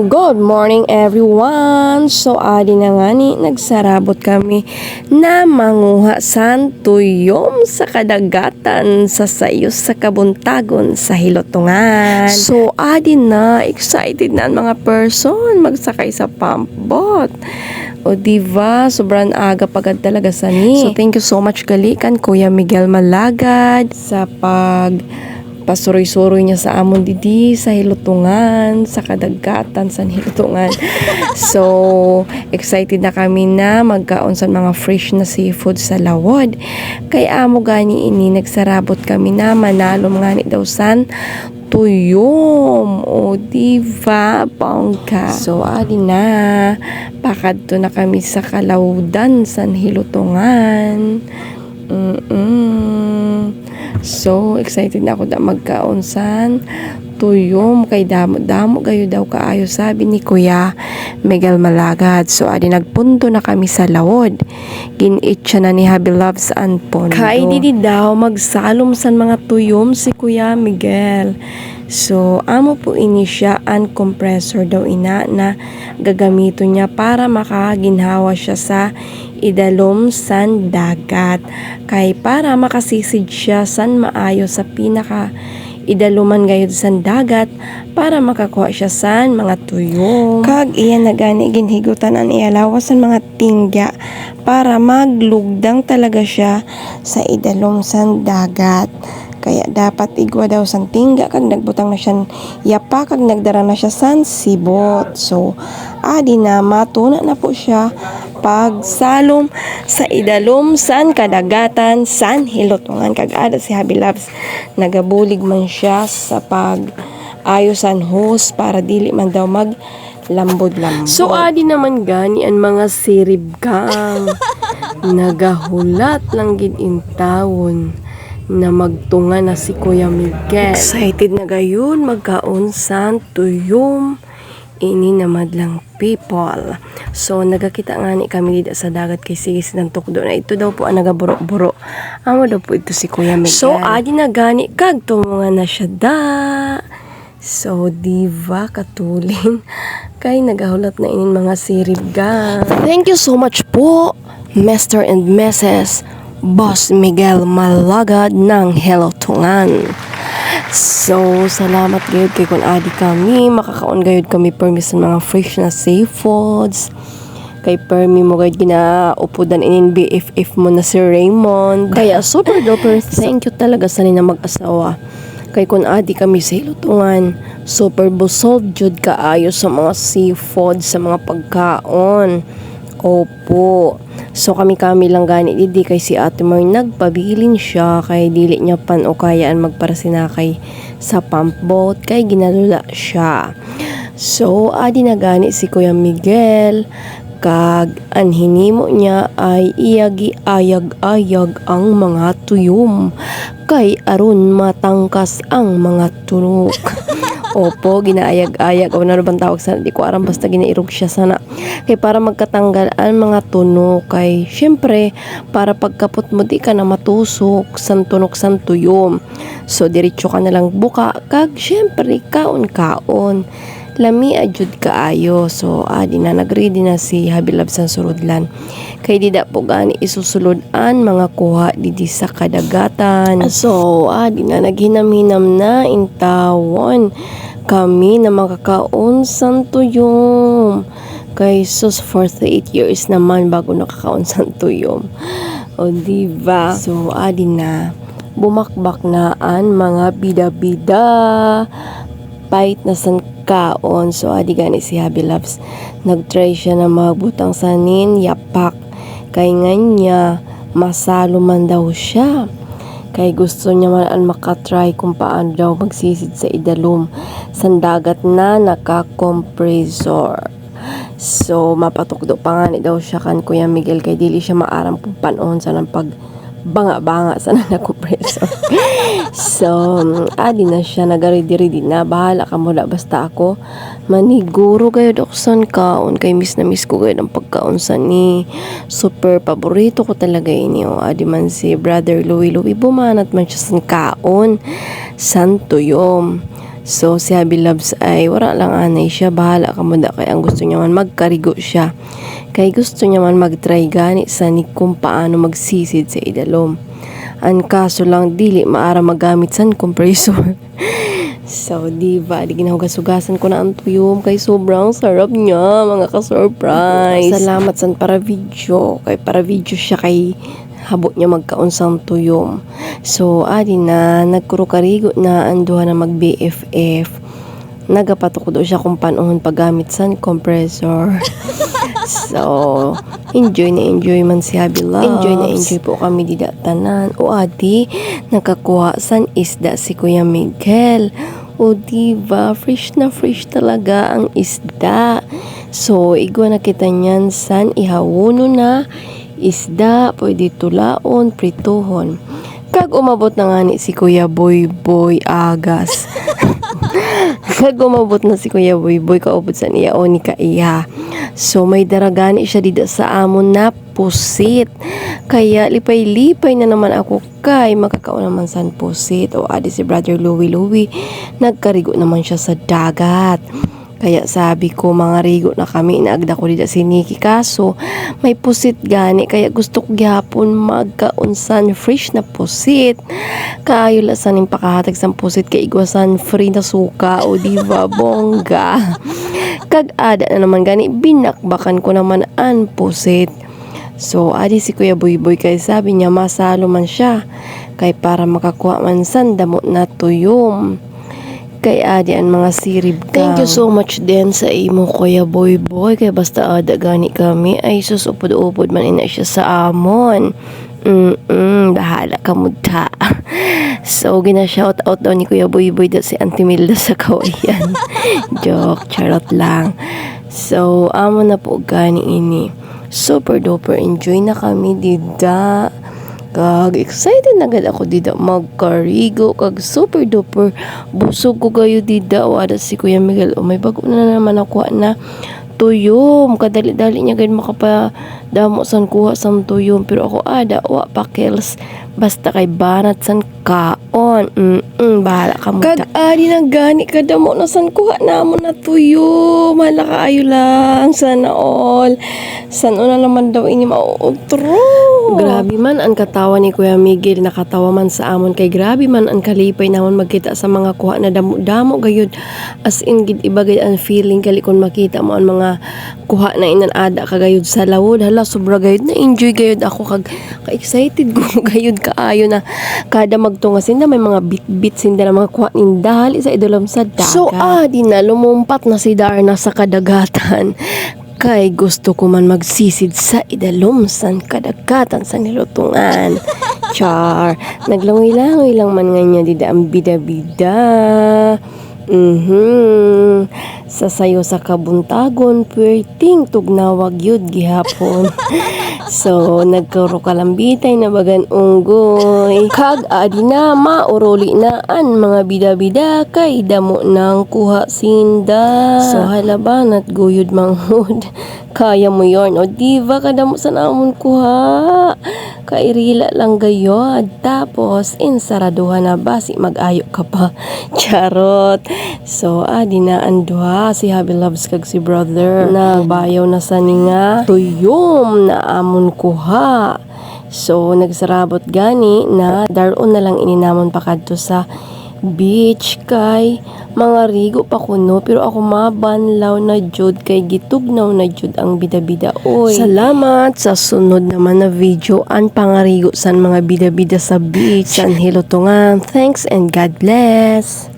Good morning everyone! So adi na nga ni nagsarabot kami na manguha san tuyom sa kadagatan sa sayos sa kabuntagon sa hilotungan. So adi na excited na ang mga person magsakay sa pump boat. O diva, sobrang aga pagad talaga sa ni. So thank you so much kalikan Kuya Miguel Malagad sa pag pasuroy-suroy niya sa amon didi sa hilutungan sa kadagatan sa hilutungan. So excited na kami na magkaon sa mga fresh na seafood sa lawod kay amo gani ini nagsarabot kami na manalo nga ni daw san tuyom. O diva bongka so adi na pakadto na kami sa kalawdan san hilutungan. So, excited na ako da magkaunsan. Tuyom kay damo-damo gayo daw kaayo sabi ni Kuya Miguel Malagad. So, adi nagpunto na kami sa lawod. Ginit siya na ni Habi Loves and Pondo. Kay didi daw magsalom san mga tuyom si Kuya Miguel. So, amo po ini siya ang compressor daw ina na gagamito niya para makaginhawa siya sa idalom san dagat. Kay para makasisid siya san maayo sa pinaka idaluman gayud san dagat para makakuha siya san mga tuyong. Kag iya na gani ginhigutan ang ialawas san mga tingga para maglugdang talaga siya sa idalom san dagat. Kaya dapat igwa daw sang tingga kag nagbutang na siya yapa kag nagdara na siya san sibot. So adi na matuna na po siya pagsalom sa idalom san kadagatan san hilotungan kag ada si Habi Labs nagabulig man siya sa pag ayosan host para dili man daw mag lambod-lambod. So adi naman gani ang mga sirib kang nagahulat lang gid intawon na magtunga na si Kuya Miguel. Excited na gayon magkaon san tuyom ini na madlang people. So, nagakita nga ni kami dito sa dagat kay sige silang tukdo na ito daw po ang nagaburo-buro. Amo daw po ito si Kuya Miguel. So, adi na gani kag tumunga na siya da. So, diva katulin kay nagahulat na inin mga sirib ga. Thank you so much po, Mr. and Mrs. Boss Miguel Malagad ng Hello Tungan. So, salamat gayud kay kun adi kami, makakaon gayud kami permis sa mga fresh na seafoods. Kay permi mo gayud ginaupudan inin BFF mo na si Raymond. Kaya super duper thank you talaga sa nina mag-asawa. Kay kun adi kami sa hilutungan, super busog jud kaayo sa mga seafood, sa mga pagkaon. Opo. So kami kami lang gani didi kay si Ate Mar nagpabilin siya kay dili niya pan o kayaan magparasinakay sa pump boat kay ginalula siya. So adi na gani si Kuya Miguel kag ang hinimo niya ay iyagi ayag-ayag ang mga tuyom kay aron matangkas ang mga tunok. Opo, ginaayag-ayag. O ano bang tawag sana? Di ko aram basta ginairog siya sana. Kay para magkatanggal ang mga tunok. Kay, syempre, para pagkapot mo di ka na matusok san tunok san tuyom. So, diretso ka na lang buka. Kag, syempre, kaon-kaon. Lami ajud kaayo. So, adi na, nagready na si Habilab san surudlan. Kay di da po gani isusulod an mga kuha didi sa kadagatan. So, adi na, naghinam-hinam na intawon kami na makakaon san tuyom. Kay sus 48 years naman bago nakakaon san tuyom. O diba? So, adi na, bumakbak na an mga bida-bida pait na san kaon. So, adi gani si Habi Loves. Nag-try siya na magbutang sanin, yapak. Kay nga niya, masalo man daw siya. Kay gusto niya man ang makatry kung paano daw magsisid sa idalom sa dagat na naka-compressor. So, mapatukdo pa nga ni daw siya kan Kuya Miguel kay dili siya maaram kung panon sa ng pag banga-banga sa na compressor. so, adi na siya nagaridi-ridi na. Bahala ka mula basta ako. Maniguro kayo doksan kaon. Kay miss na miss ko kayo ng pagkaunsan ni. Super paborito ko talaga ini. O, adi man si brother Louie Louie bumanat man siya sa kaon. Santo yom. So, si Happy Loves ay wala lang anay siya. Bahala ka mo da kay ang gusto niya man magkarigo siya. Kay gusto niya man mag-try gani sa ni kung paano magsisid sa idalom. Ang kaso lang dili maara magamit san compressor. so, di ba? Di ginahugas-hugasan ko na ang tuyom kay sobrang sarap niya, mga ka-surprise. Salamat san para video. Kay para video siya kay habot niya magkaunsang tuyom. So, adi na, nagkurukarigo na anduha na mag-BFF. Nagapatok do siya kung paanohon paggamit san compressor. so, enjoy na enjoy man si Happy Loves. Enjoy na enjoy po kami di tanan. O adi, nakakuha san isda si Kuya Miguel. O diba, fresh na fresh talaga ang isda. So, igwa na kita niyan san ihawuno na isda, pwede tulaon, prituhon. Kag umabot na nga ni si Kuya Boy Boy Agas. Kag umabot na si Kuya Boy Boy kaubot sa niya o ni Kaiya. So may daragani siya dida sa amon na pusit. Kaya lipay-lipay na naman ako kay makakaon naman san pusit. O adi si brother Louie Louie. Nagkarigo naman siya sa dagat. Kaya sabi ko mga rigo na kami inaagda ko dida si Nikki kaso may pusit gani kaya gusto ko gyapon magkaunsan fresh na pusit. Kaayo la saning pakahatag sang pusit kay igwasan free na suka o diba bongga. Kag ada na naman gani binakbakan ko naman an pusit. So, adi si Kuya Boy Boy kay sabi niya masalo man siya kay para makakuha man san damo na tuyom kay adi ang mga sirib ka. Thank you so much din sa imo Kuya Boy Boy kay basta ada gani kami ay susupod-upod man ina siya sa amon. Mm-mm, bahala ka mudha. So, gina-shout out daw ni Kuya Boy Boy daw si Auntie Milda sa kawayan. Joke, charot lang. So, amo na po gani ini. Super duper enjoy na kami dida. Kag excited na gad ako dida. Magkarigo kag super duper busog ko kayo dida. O ada si Kuya Miguel. O may bago na naman ako na tuyom. Kadali-dali niya gad makapadamo san kuha sang tuyom. Pero ako ada wa pakels basta kay banat san kaon. Mm, -mm bahala ka mo. Kag adi na gani kadamo na san kuha namo na tuyom hala kaayo lang sana all. San una naman daw ini mauutro. Grabe man ang katawa ni Kuya Miguel, nakatawa man sa amon. Kay grabe man ang kalipay namon magkita sa mga kuha na damo-damo. Gayud as in gid iba gayud ang feeling kali kun makita mo ang mga kuha na inanada kagayud sa lawod hala sobra gayud na enjoy gayud ako. Kag ka-excited ko gayud kaayo na kada magtunga sinda may mga bit-bit sinda na mga kuha ninda hali sa idolam sa dagat. So adi na lumumpat na si Darna sa kadagatan kay gusto ko man magsisid sa idalom san kadagatan sa nilutungan. Char, naglangoy-langoy lang man nga niya dida ang bida-bida. Mhm. Sa sayo sa kabuntagon, puwerting tugnawag yud gihapon. so, nagkaro kalambitay na bagan unggoy. Kag adi na mauroli na an mga bida-bida kay damo nang kuha sinda. So, halaban at guyod manghud. Kaya mo yon o diva kadamo sa namon kuha. Kairila lang gayod. Tapos, insaraduhan na basi mag-ayo ka pa. Charot. So, adi na anduha si Happy Loves kag si brother. Nagbayaw na sa ninga. Tuyom na amon kuha. So, nagsarabot gani na daron na lang ininamon pa kadto sa beach kay mga rigo pa kuno. Pero ako mabanlaw na jud kay gitugnaw na jud ang bida-bida. Oy. Salamat sa sunod naman na video ang pangarigo san mga bida-bida sa beach. San hilotungan thanks and God bless